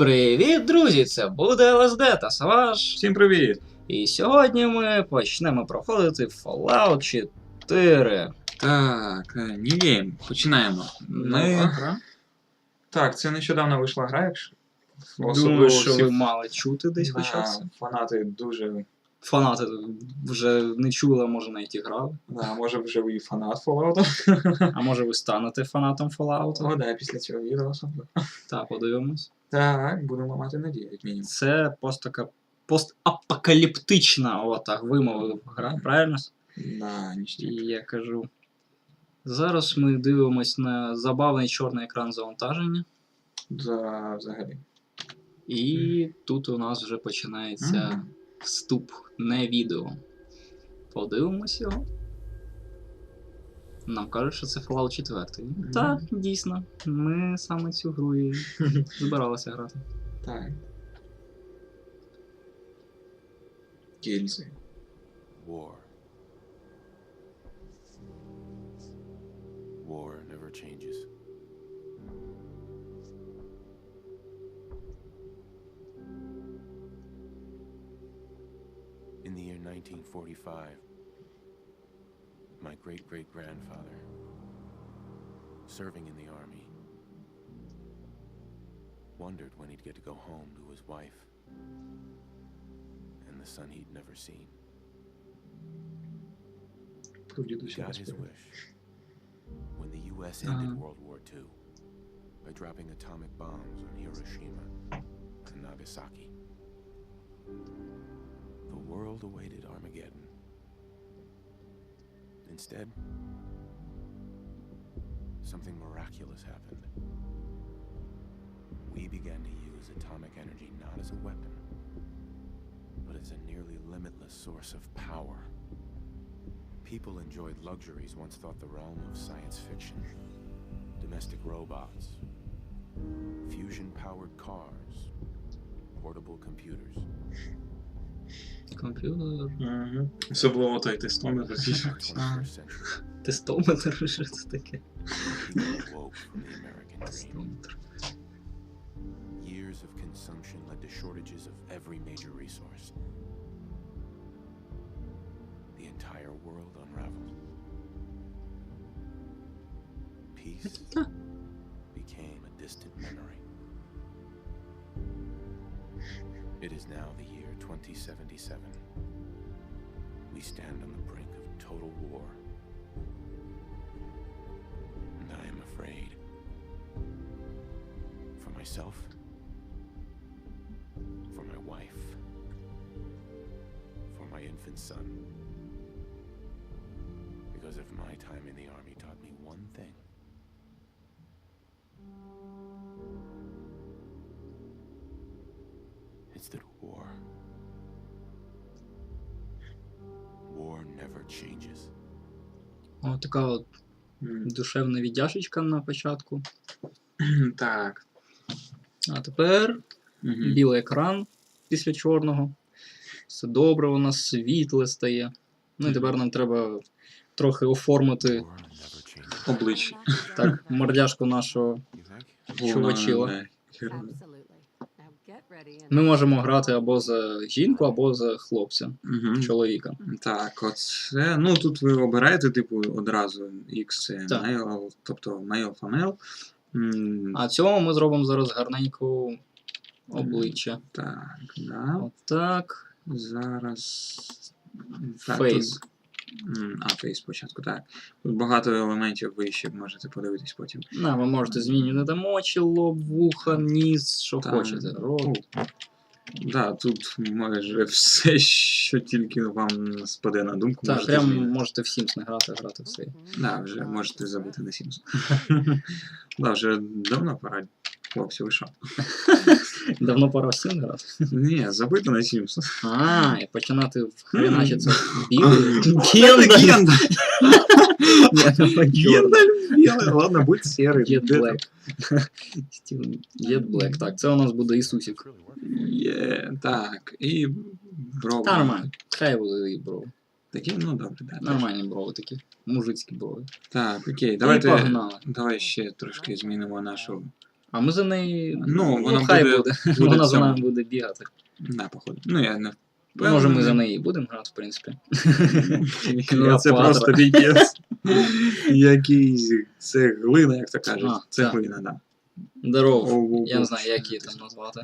Привіт, друзі! Це буде ЛСД та Саваш. Всім привіт! І сьогодні ми почнемо проходити Fallout 4. Так, Нігейм, Починаємо. Ми... гра. Так, це нещодавно вийшла гра, якщо. Думаю, що ви мали чути десь хоча б це. фанати дуже. Фанати вже не чули, а може навіть і грали. Да, може вже ви фанат Fallout. А може ви станете фанатом Fallout? О, да, після цього відео особливо. Так, подивимось. Так, будемо мати надію, як мінімум. Це постака... постапокаліптична, о, так, вимовив гра, правильно? Да, І я кажу. Зараз ми дивимось на забавний чорний екран завантаження. За, взагалі. І тут у нас вже починається Мгм. Вступ, не відео. Подивимось його. Нам кажуть, що це Fallout 4. Мгм. Так, дійсно. Ми саме цю гру і збиралися грати. Так. Кільзи. War. War never changes. the year 1945, my great-great-grandfather, serving in the army, wondered when he'd get to go home to his wife and the son he'd never seen. Got his wish when the U.S. ended uh-huh. World War II by dropping atomic bombs on Hiroshima and Nagasaki. The world awaited Armageddon. Instead, something miraculous happened. We began to use atomic energy not as a weapon, but as a nearly limitless source of power. People enjoyed luxuries once thought the realm of science fiction. Domestic robots, fusion powered cars, portable computers. Комп'ютер. Мгм. Особливо той тестометр. By the 21st century, Тестометр, що це таке? people awoke from the American dream. Тестометр. Years of consumption led to shortages of every major resource. The entire world unraveled. Peace became a distant memory. It is now the year 2077. We stand on the brink of total war. And I am afraid. For myself, for my wife, for my infant son. Because if my time in the army taught me one thing, it's that war. О, така от душевна віддяшечка на початку. Так. А тепер Мгм. білий екран після чорного. Все добре, у нас світле стає. Ну і тепер нам треба трохи оформити. Обличчя. так мордяшку нашого. Чувачила. Ми можемо грати або за жінку, або за хлопця, Мгм. чоловіка. Так, оце. Ну тут ви обираєте, типу, одразу X це male, тобто male, female. А цьому ми зробимо зараз гарненьку обличчя. Так, да. Отак. Зараз. Так, Фейс. А, фейс спочатку, так. Тут багато елементів ви ще можете подивитись потім. На, ви можете змінювати там очі, лоб, вуха, ніс, що Так. хочете. Рот. Да, тут майже все, що тільки вам спаде на думку, Так, можете прям змінити. можете в Sims не грати, грати в цей. Да, вже можете забути на Sims. да, вже давно пора. Хлопці, ви що? Давно пора в Sims грати. Ні, забити на Sims. А, і починати вхреначитися в білий. Ну, Гендаль. Гендаль білий, ладно, будь серий. Jet Де Black. Стівен- так, це у нас буде. Really Є, так, і брови. Та нормально. Хай буде і брови. Такі, ну добре, да. Нормальні брови такі. Мужицькі брови. Так, окей, І давайте. Давай ще трошки змінимо нашу А ми за неї. Ну, вона хай буде- буде. буде вона за нами буде бігати. Да, походу. Ну, я не Може, ми за неї будемо грати, в принципі. Ну, це просто піпець. Якийсь. Це глина, як то кажуть. А, Це так. глина, да. Здорово. Я не знаю, як її там назвати.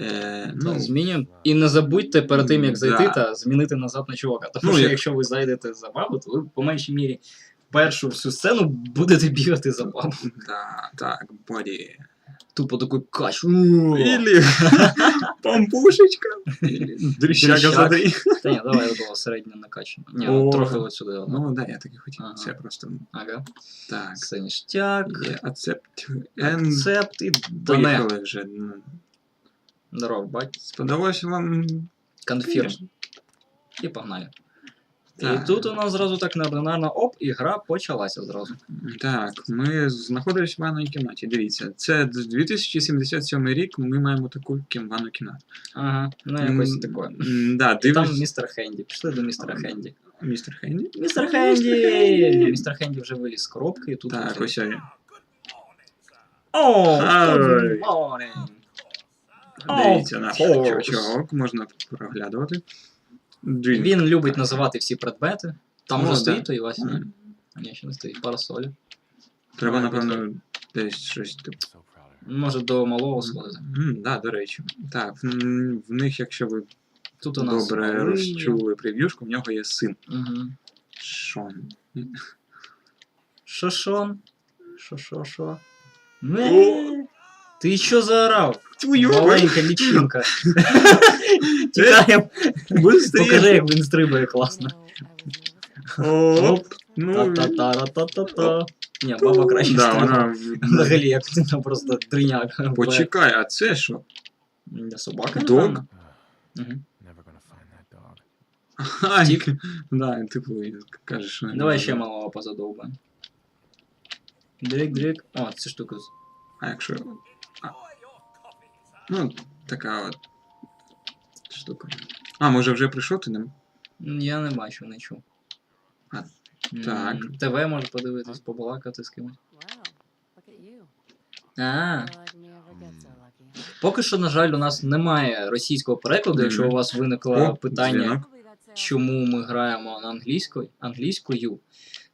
Е, Ну, ну, змінюємо. І не забудьте перед тим, як Да. зайти, та змінити назад на чувака. Тому Ну, що як- якщо ви зайдете за бабу, то ви по меншій мірі першу всю сцену будете бігати за бабу. да, так, боді. Тупо такий кач. Или пампушечка. Или дрищака за Дрищак. три. Та ні, давай я було середньо накачано. Ні, О. трохи от сюди. Ну, Ну, да, я так і хотів. Ага. Це просто ага. так. Це ніштяк. Є ацепт. Ен. Рецепт і дане. Поїхали вже. Ну, Здорово, бать. Сподобалося вам Конфірм. І погнали. Так. І тут у нас зразу так неординарно оп, і гра почалася зразу. Так, ми знаходились в ванній кімнаті. Дивіться, це 2077 рік. Ми маємо таку кім ванну кімнату. Ага, ну якось таке. Да, Там містер Хенді. Пішли до містера Хенді. Містер Хенді. Містер Хенді! Містер Хенді вже виліз з коробки і тут. Так, оце- ось він. О, good morning. Дивіться, наш чувачок, можна проглядувати. Drink. Він любить називати всі предмети. Там О, вже стоїть той Вася. ні? Ні, ще не стоїть. Парасолі. Треба, напевно, десь щось типу. Може до малого сходити. Да, до речі. Так, в, в них, якщо ви Тут у нас. добре розчули прев'юшку, в нього є син. Угу. Шон. Шо шон? Шо шо шо? Не. Ти що заорав? Твою Маленька лічинка. Тікаємо. Покажи, як він стрибає класно. Оп. Ну, Та-та-та-та-та-та. Ні, баба краще да, стрибає. вона... Взагалі, як вона просто дриняк. Почекай, а це що? М, Собака? Дог? напевно. Ugh, Мгм. never gonna find that dog. Ага, да, типу, кажеш, що... Давай ще малого позадовбаємо. Дрик, дрик. О, ця штука. з- А якщо... Ну, така от штука. А, може вже прийшов ти не? Я не бачу, не чув. А, так. ТВ може подивитись, побалакати з кимось. А, поки що, на жаль, у нас немає російського перекладу, якщо у вас виникло О, питання. дзвінок. Чому ми граємо на англійською, англійською,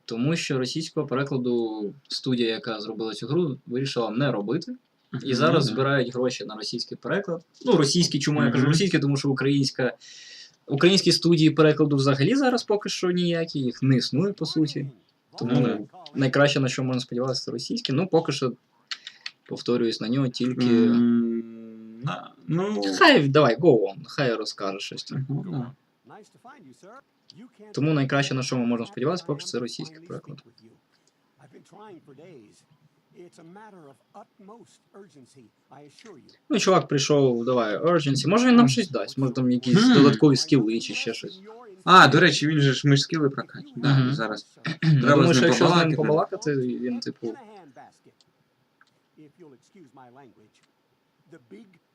тому що російського перекладу студія, яка зробила цю гру, вирішила не робити. І зараз збирають гроші на російський переклад. Ну, російський, чому я кажу російський, тому що українська. Українські студії перекладу взагалі зараз поки що ніякі, їх не існує по суті. Тому Ну, найкраще на що можна сподіватися, це російське. Ну, поки що, повторююсь, на нього тільки. М, на- Ну... Хай давай, go on, хай розкаже щось там. ну. Тому найкраще на що ми можемо сподіватися, поки що це російський переклад. Ну, чувак прийшов, давай, urgency. Може він нам щось дасть, може там якісь Мгм. додаткові скіли чи ще щось. А, до речі, він же ж ми ж скіли прокачує. Да, Мгм. зараз. Я Треба думаю, з що ним якщо з ним побалакати, він, типу.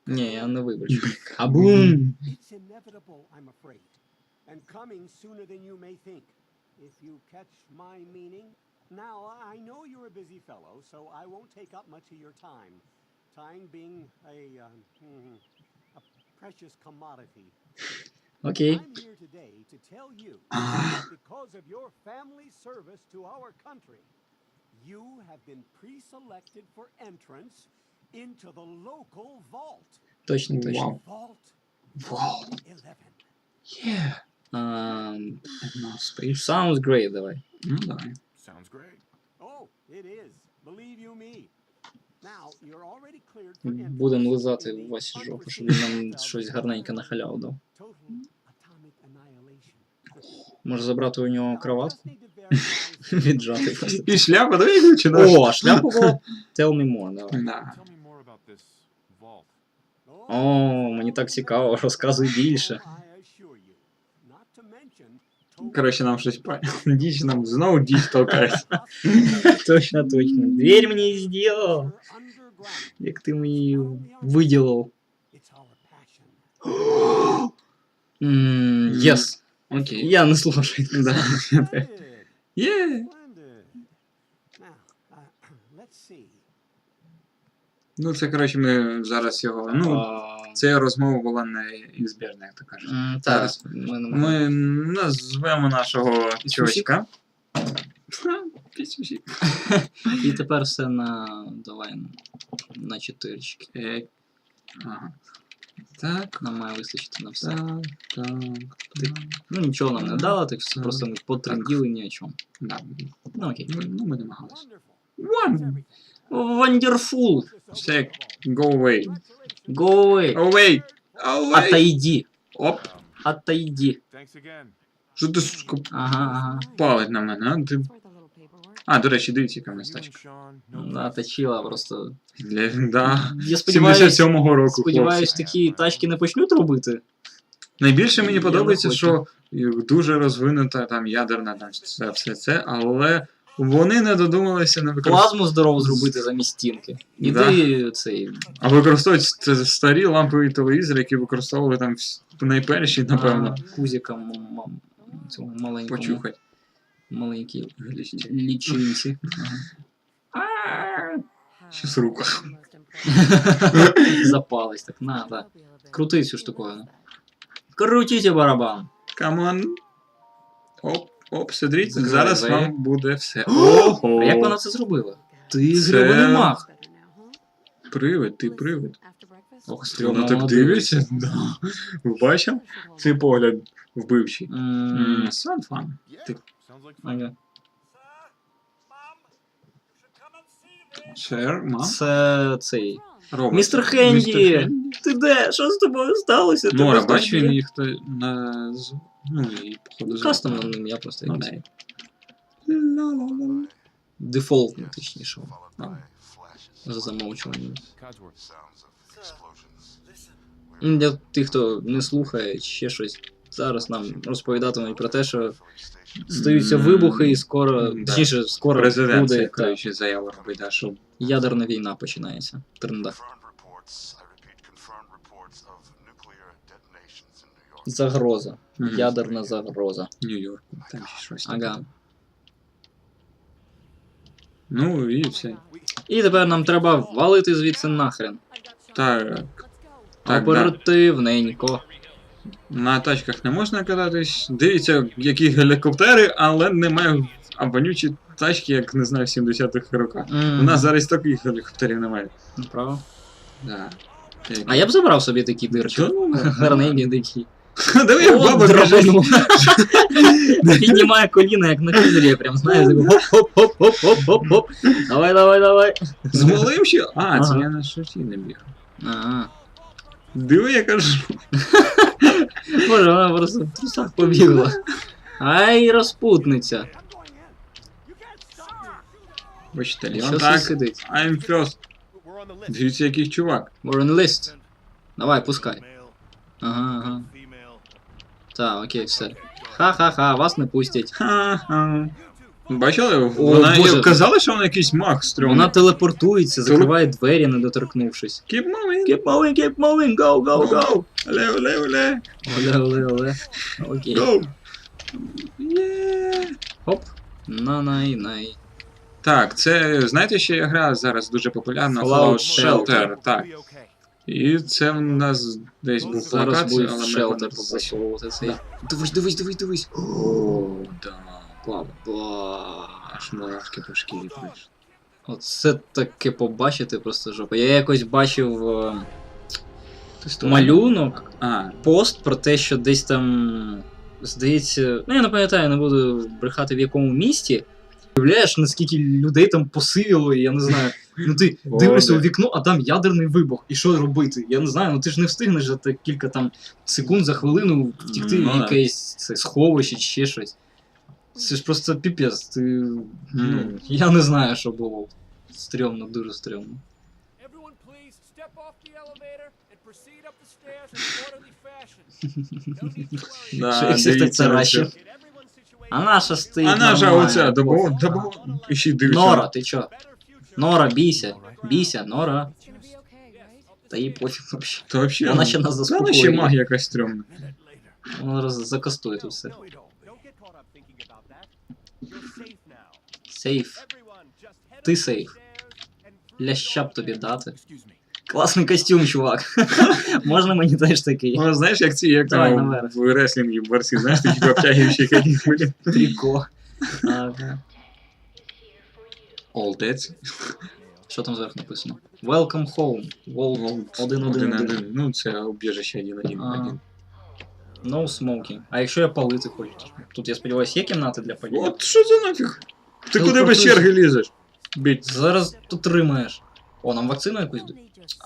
Ні, я не вибачу. Абум! It's inevitable, I'm afraid, and coming sooner than you may think. If you catch my meaning. Now, I know you're a busy fellow, so I won't take up much of your time. Time being a, um, hmm, a precious commodity. Окей. I'm here today to tell you Ah. that because of your family service to our country, you have been pre-selected for entrance into the local vault. Точно, точно. Вау. Vault Vault. 11. Є. Um, Ну, спиш. sounds great, давай. Ну, давай. Sounds great. Oh, it is. Believe you me. Now, you're already cleared for entrance Будемо лизати the Васі жопу, щоб він нам щось гарненьке на халяву дав. Може забрати у нього кроватку? Віджати просто. І шляпа, давай вивчена. О, шляпу було? Tell me more, давай. Да. О, мені так цікаво, розказуй більше. mention total Коротше, нам щось по... Діч нам знову діч толкає. Точно, точно. Дверь мені зробив, underground. як ти мені виділив. It's our passion. Ммм, Єс. Окей. Я не слушаю. Да. Splendid. Є. Splendid. Now, uh, let's see. Ну, це, коротше, ми зараз його. Ну, Ця розмова була неізбіжна, як то кажуть. м, Так, зараз ми не Ми назвемо нашого чувачка. Пісюсік. І тепер все на. Давай на- на чотирочки. Е, Ага. Так, Нам має вистачити на все. так, так, так. Ну нічого нам не дало, так що просто ми потренділи ні о чому. Да, Ну окей. ми- Ну, ми намагалися. One! Wonderful! Все, go away. Go away! Away! Away! Отойди! Оп! Отойди! Що ти сука, Ага, ага. палить на мене, а? Ти... А, до речі, дивіться, яка в нас тачка. Sean, Да, точила просто. Для, да. Я сподіваюся, 77-го року, сподіваюсь, хлопці. такі тачки не почнуть робити. Найбільше мені Я подобається, не що дуже розвинута там ядерна там все, все це, але вони не додумалися на використання. Плазму здорову зробити замість стінки. Іди цей. А використовують ст- старі лампові телевізори, які використовували там найперші, напевно. а, Кузіка м- м- цього маленького. Почухать. Маленькій Глядіть. лічинці. Щас рука. Запались так. На, так. Крути цю штуковину. Крутіть барабан. Камон. Оп, оп, сидріть, Закривай зараз вам буде все. Ого! А як вона це зробила? Ти Це- гребаний мах. Привид, ти привид. Ох, Вона так дивиться. Да. Бачив? Цей погляд вбивчий. М, фан. Ага. Шер, мам. Це цей. Робот. Містер Хенді! Хенді. Ти де? Що з тобою сталося? Ти Нора, просто бач, він їх на... з- Ну, і походу... Кастомним я просто Ну, якийсь. да. Дефолтний, точніше. За замовчуванням. Для тих, хто не слухає, ще щось. Зараз нам розповідатимуть про те, що стаються вибухи і скоро, точніше, скоро Президент буде та, заяву робить, да, що ядерна війна починається. Тренда. Загроза. Мгм. Ядерна загроза. Нью-Йорку, там ще щось таке. Ага. Ну і все. І тепер нам треба валити звідси нахрен. Так, так, да. Оперативненько. На тачках не можна кататись. Дивіться, які гелікоптери, але немає абонючі тачки, як не знаю, в 70-х роках. У нас зараз таких гелікоптерів немає. Право. Да. А я б забрав собі такі дирчі. Та ну, Гарненькі такі. Диви, як баба біжить. Піднімає коліна, як на фізері, прям знаєш, хоп-хоп-хоп-хоп-хоп-хоп. Давай, давай, давай. З малим ще? А, це я на шоті не біг. Ага. Диви, я кажу. Боже, вона просто в трусах побігла. Ай, розпутниця. Що це Так, сидить? I'm first. The. Дивіться, який чувак. We're on list. Давай, пускай. Ага, ага. Так, окей, все. Ха-ха-ха, вас не пустять. Ха-ха. Бачили? Вона Боже. казала, що вона якийсь маг стрьомний. Вона телепортується, закриває двері, не доторкнувшись. Keep moving. Keep moving, keep moving, go, go, go. Оле, оле, оле. Оле, оле, оле. Окей. Go. Yeah. Хоп. На-най-най. Так, це знаєте, ще є гра зараз дуже популярна Fallout Fallout Shelter. Shelter. Так. І це в нас десь був Зараз плакат, буде але ми шелтер побачили. засовувати цей. Дивись, дивись, дивись, дивись. О, да. Клава. Ба. Аж мурашки по шкірі прийшли. Оце таке побачити просто жопа. Я якось бачив е, малюнок, А, пост про те, що десь там, здається, ну я не пам'ятаю, не буду брехати в якому місті. Уявляєш, наскільки людей там посивіло, і я не знаю. Ну ти О, дивишся у вікно, а там ядерний вибух. І що робити? Я не знаю, ну ти ж не встигнеш за те кілька там секунд за хвилину втікти Ну, в якесь це, сховище чи ще щось. Це ж просто піпець. Ти, ну, я не знаю, що було. Стрьомно, дуже стрьомно. А наша стоїть. А наша оця, добо, добо, і ще дивиться. Нора, ти чо? Better future. Нора, бійся. Бійся, Нора. It's gonna be okay, right? Та їй пофіг вообще. Та вообще, Вона ще нас Вона ще заспокоює. магія якась стрьомна. Вона роз- закастує тут все. No, we don't. Don't get caught up thinking about that. You're safe now. Сейф. Everyone, just head Ти up the сейф. stairs and through Ляща б тобі дати. Класний костюм, чувак. Можна мені теж такий. Ну, знаєш, як ці, як Давай, там наверх. в реслінгі в борці, знаєш, такі обтягуючі якісь блін. Тріко. Ага. All dead. Що там зверху написано? Welcome home. World 1-1-1. Ну, це убіжище один один Ага. один. No smoking. А якщо я палити хочу? Тут, я сподіваюся, є кімнати для паління? От що за нафіг? Ти Ну, куди без черги лізеш? Біть. Зараз тут тримаєш. О, нам вакцину якусь.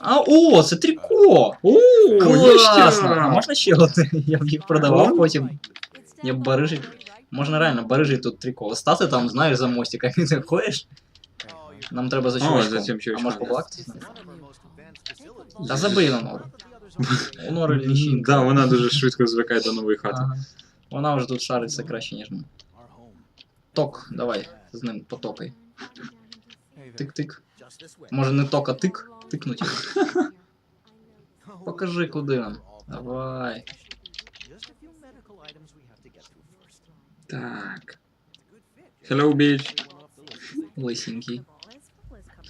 А, о, це тріко! О, Класно! А можна ще одне? Я б їх продавав потім. Я б барижить. Можна реально барижить тут тріко. Стати там, знаєш, за мостиком і ти ходиш. Нам треба за О, за цим А чувачком, може да. побалакати? з ним? Та забий на нору. У нори ліщинка. Да, вона дуже швидко звикає до нової хати. Ага. Вона вже тут шариться краще, ніж ми. Ток, давай, з ним потокай. Тик-тик. Може не ток, а тик? Тикнуть. Покажи, куди нам. Давай. Так. Hello, bitch. Лисенький.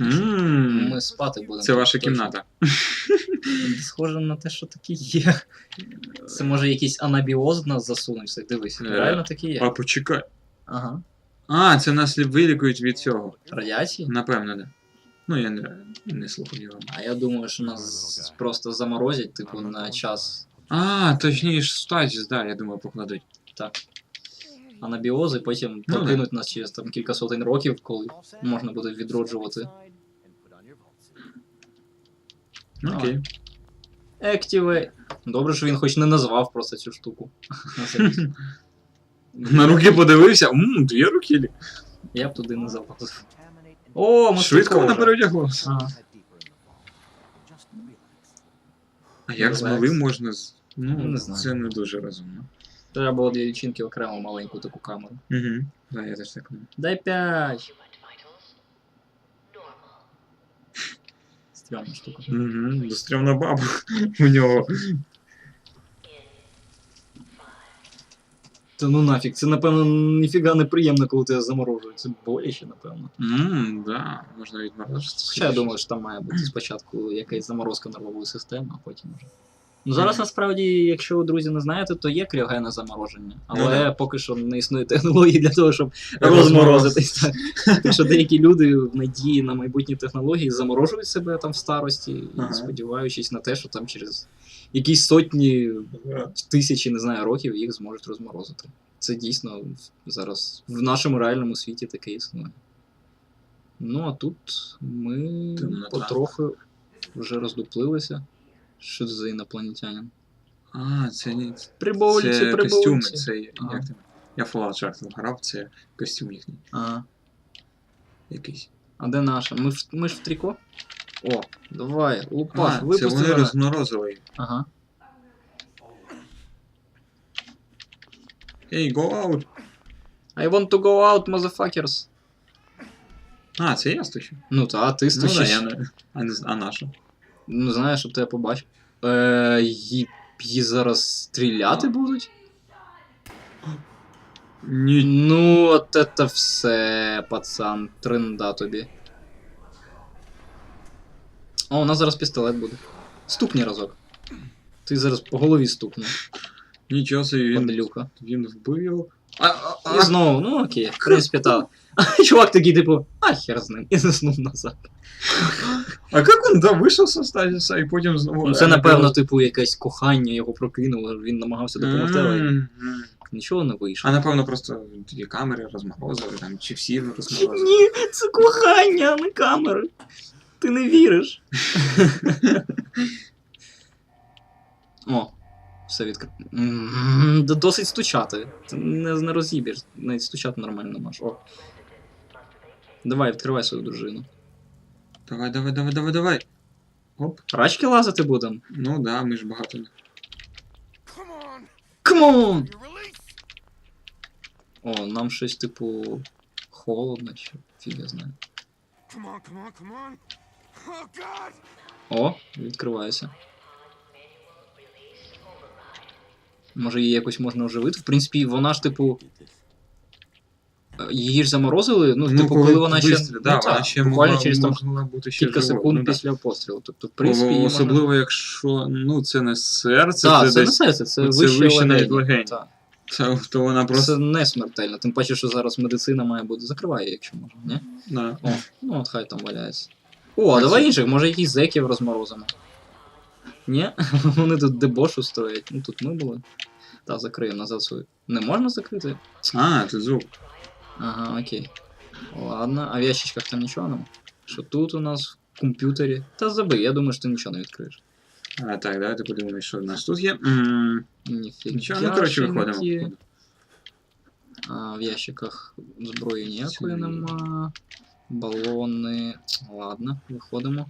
Ммм. Ми спати будемо. Це ваша точно. кімната. Схоже на те, що такі є. Це може якийсь анабіоз в нас засунувся. Дивись, Е, реально такі А почекай. Ага. А, це нас вилікують від цього. Радіації? Напевно, да. Ну, я не, не слухав його. А я думаю, що нас просто заморозять, типу, на час А, точніше, статіс, да, я думаю, покладуть. анабіози, потім Ну, прокинуть нас через там кілька сотень років, коли можна буде відроджувати. Ну, Окей. Activate. Добре, що він хоч не назвав просто цю штуку. На руки подивився, ммм, дві руки. Я б туди не залазив. О, ми Швидко вона переодяглася. Ага. А як з малим можна з. Ну, Не знаю. це не дуже розумно. Треба було для лічинки окремо маленьку таку камеру. Угу. Да, я теж так. Дай п'ять. Стрьомна штука. Угу. Дострімна баба у нього. Та ну нафіг, це напевно ніфіга неприємно, коли тебе заморожують. Це боляче, напевно. Ммм, да, можна відморозити. Хоча я думаю, що там має бути спочатку якась заморозка нервової системи, а потім вже. Ну зараз насправді, якщо ви друзі не знаєте, то є кріогенне замороження, але Ну да. поки що не існує технології для того, щоб Розморозити. розморозитись. Так. Тому що деякі люди в надії на майбутні технології заморожують себе там в старості, Ага. і сподіваючись на те, що там через якісь сотні тисячі, не знаю, років їх зможуть розморозити. Це дійсно зараз в нашому реальному світі таке існує. Ну а тут ми Темнота. потроху вже роздуплилися. Що це за інопланетянин? А, це не. Прибульці, це прибульці. костюми, це Ага. як там. Я Fallout Shark грав, це костюм їхній Ага. якийсь. А де наша? Ми, в, ми ж в тріко? О, давай, А, лупаш, це випусти. вони мене. розморозили. Ага. Ей, go out! I want to go out, motherfuckers. А, це я стучу. Ну та, а ти Ну да, я не. А, не а наша? Ну, знаєш, щоб тебе побачив. Е, її зараз стріляти будуть? Ні. Ну, от это все, пацан, тренда тобі. О, у нас зараз пістолет буде. Стукні разок. Ти зараз по голові стукне, Нічого собі він, він вбив А, а, І знову, ну окей, в принципі, так. А чувак такий, типу, а хер з ним, і заснув назад. а як він да, вийшов з статуса і потім знову. Ну, це, напевно, типу, якесь кохання його прокинуло, він намагався допомогти, але нічого не вийшло. А напевно просто дві камери розморозили, там, чи всі розморозили. Ні, це кохання, а не камери. Ти не віриш. О, все відкрито. Досить стучати. Ти не, не роз'їбєш, навіть стучати нормально можеш. О. Давай, відкривай свою дружину. Давай, давай, давай, давай, давай. Оп. Рачки лазити будемо? Ну да, ми ж багато. не- Камон! О, нам щось типу холодно, чи фіг я знаю. Come on, come on, come on. Oh, God! О, відкривається. Може її якось можна оживити? В принципі, вона ж, типу. її ж заморозили, ну, Ну, типу, коли вона ще. вистріл, да, ну, вона ще буквально могла, через там могла бути ще кілька живою, секунд ну, після пострілу. Тобто, в принципі, її можна... Особливо, якщо ну, це не серце, Так, це це не серце, це, це вище, вище навіть легені. Так. Це, то вона просто. Це не смертельно. Тим паче, що зараз медицина має бути. Закриває, якщо можна, ні? Да. О, ну от хай там валяється. О, а давай інших, може якісь зеків розморозимо. Ні? Вони тут дебош устроять. Ну тут ми були. Та, закриємо назад свою. Не можна закрити? А, тут звук. Ага, окей. Ладно, а в ящичках там нічого нема? Що тут у нас в комп'ютері? Та забий, я думаю, що ти нічого не відкриєш. А, так, давайте подивимось, що в нас тут є. Ніфіга. Нічого, ну коротше, виходимо. А в ящиках зброї ніякої нема. Балони. Ладно, виходимо.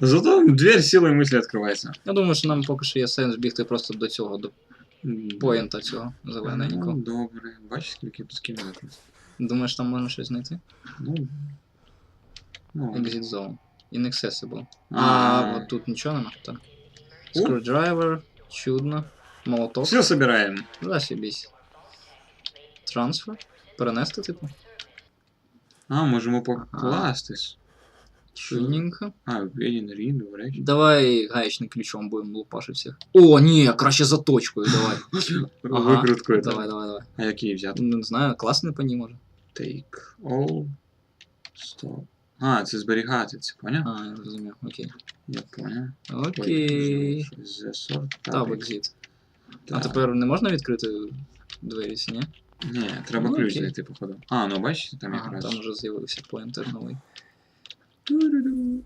Зато дверь силою мислі відкривається. Я думаю, що нам поки що є сенс бігти просто до цього, до М, поєнта цього Ну, зелененького. добре. Бачиш, скільки тут кімнат? Думаєш, там можна щось знайти? Ну. Ну, Exit zone. Inaccessible. А, А. от тут нічого нема. Так. О. Screwdriver, чудно. Молоток. все собираємо. Зашибісь. Трансфер. Перенести, типу. А, можемо покластись. Чудненько. А, Венін Рін, до речі. Давай гаечним ключом будемо лупашити всіх. О, ні, краще за точкою, давай. Ага, Викруткою. Давай, давай, давай. А який взяти? Не знаю, класний по ній може. Take all. Stop. А, це зберігати, це поняв? А, я розумію, окей. Я поняв. Окей. За сорт. Таб exit. А тепер не можна відкрити двері, ні? Ні, треба Ну, ключ окей. знайти, походу. А, ну бачите, там Ага, якраз. там вже з'явився поінтер новий. Ту-ду-ду.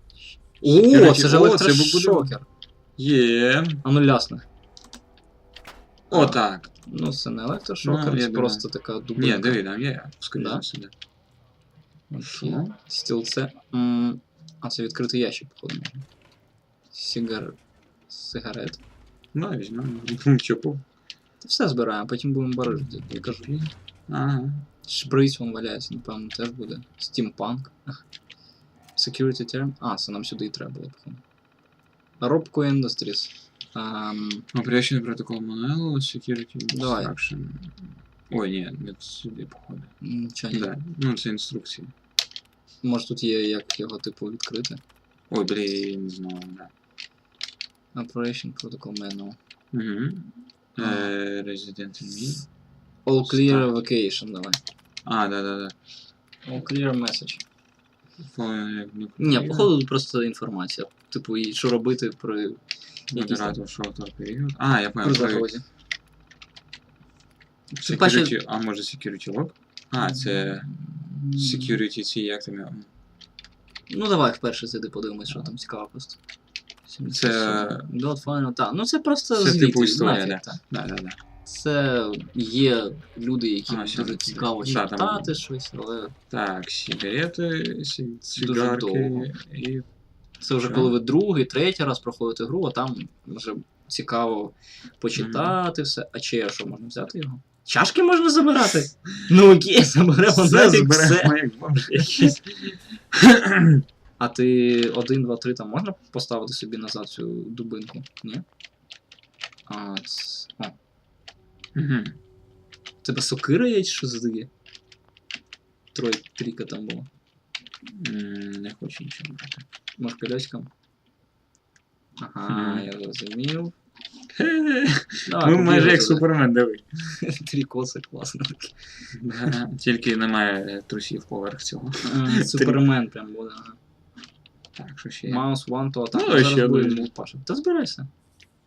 О, Security. це ж О, це електрошокер. Є. А ну лясне. О, так. Ну, це не електрошокер, Ну, я це думаю. просто така дубинка. Ні, диви, там є, скоріше Да? за все. да. Окей. Що? Стілце. М, А це відкритий ящик, походу, можна. Сігар... Сигарет. Ну, візьмемо. Чопу. Та все збираємо, потім будемо барижити. Я кажу. Ага. Шприць вон валяється, напевно, теж буде. Стімпанк. Security term. А, це нам сюди і треба було. Robco Industries. Ем, Operation Protocol Manual, Security Давай. Instruction. Ой, ні, не сюди, походу. нічого ні. Да. Ну, це інструкції. Може тут є як його типу відкрити. Ой, блін, знову, да. Operation Protocol Manual. Угу. Е, Resident Evil. All clear Start. evacuation, давай. А, да, да, да. All clear message. Фо- Ні, походу тут просто інформація. Типу, і що робити при Модератор шортер період. А, я понял. При... загрозі. Security, а може security log? А, це security ці як там. його? Ну давай вперше зайди подивимось, що там цікаво просто. Це- Dot final, так. Ну це просто Це звіти, типу історія, так. Да, да, да. Це є люди, які А, дуже цікаво Да, там- читати щось, але Так, сигарети, сі- Дуже довго. і це вже Що? коли ви другий, третій раз проходите гру, а там вже цікаво почитати все. А чи що можна взяти його? Чашки можна забирати? Ну окей, заберемо нафіг все. А ти один, два, три там можна поставити собі назад цю дубинку? Ні? А, ц... О, В тебе сокира є чи що за таке? Трой, трійка там була. М, Не хочу нічого брати. Може колесиком? Ага, я зрозумів. Ми майже як супермен, диви. Три коси, класно. Да, Тільки немає е, трусів поверх цього. Супермен прям буде. Так, що ще є? Маус, ван, то, а так Ну, ще один. Та збирайся.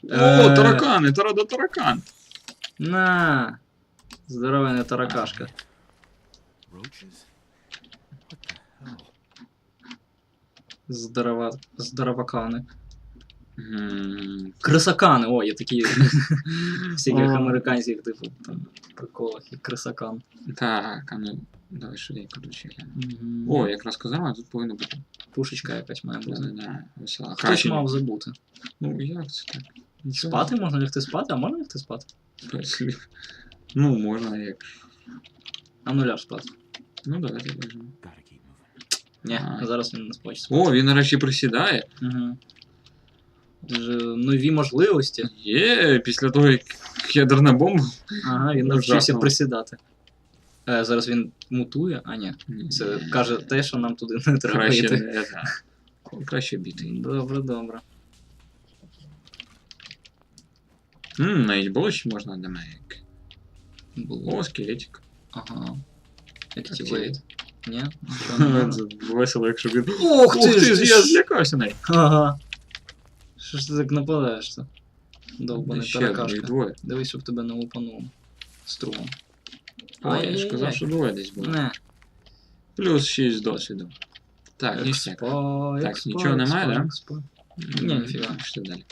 О, Е. таракани, тарада таракан. На! Здоровенна таракашка. Здорова... Здоровакани. М, о, є такі в всяких О. американських, типу, там, приколах, і крисакан. Так, а ну, давай швиденько ключі глянемо. О, якраз казала, тут повинно бути. Пушечка якась має Да, бути. да, весела. Хтось мав забути. Ну, як це так? Спати можна лягти спати, а можна лягти спати? Ну, можна як. А ну ляж спати. Ну, давайте. Gotta. Ні, А. зараз він не спочить. О, він нарешті присідає. Угу. Нові можливості. Є, після того, як ядерна бомба. Ага, він навчився жахнув. присідати. Е, зараз він мутує, а ні. Це каже те, що нам туди не треба краще йти. не так. Краще біти. Добре, добре. Ммм, навіть блочі можна демейк. Було. О, скелетик. Ага. Активate. Activate. Ні? Нічого не було. Це весело, якщо він. Ох Ух ти ж, ти я ж! злякався навіть. Ага. Що ж ти так нападаєш-то? Довбаний Ще їх таракашка. двоє. Дивись, щоб тебе не лупануло. Струмом. Ой, я ж Ай-яй-яй. казав, що двоє десь було. Не. Плюс 6 досвіду. Так, ніштяк. Експо, Так, експо, нічого немає, експо, да? експо. Ні, ніфіга. Що далі?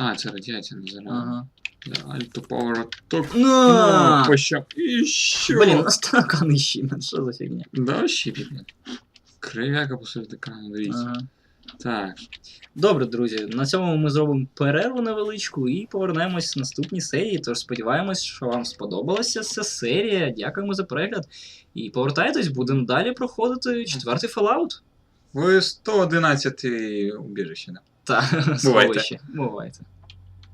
А, це радіація не заряд. Ага. Альто повороток. На! Ну, поща. І що? Блін, нас таракани щемять, що за фігня? Да, щипі, блін. Кривяка посеред екрану, дивіться. Ага. Так. Добре, друзі, на цьому ми зробимо перерву невеличку і повернемось в наступній серії. Тож сподіваємось, що вам сподобалася ця серія. Дякуємо за перегляд. І повертайтесь, будемо далі проходити четвертий Fallout. Ви 111 убіжище, да? Та, Бувайте. сховище. Бувайте.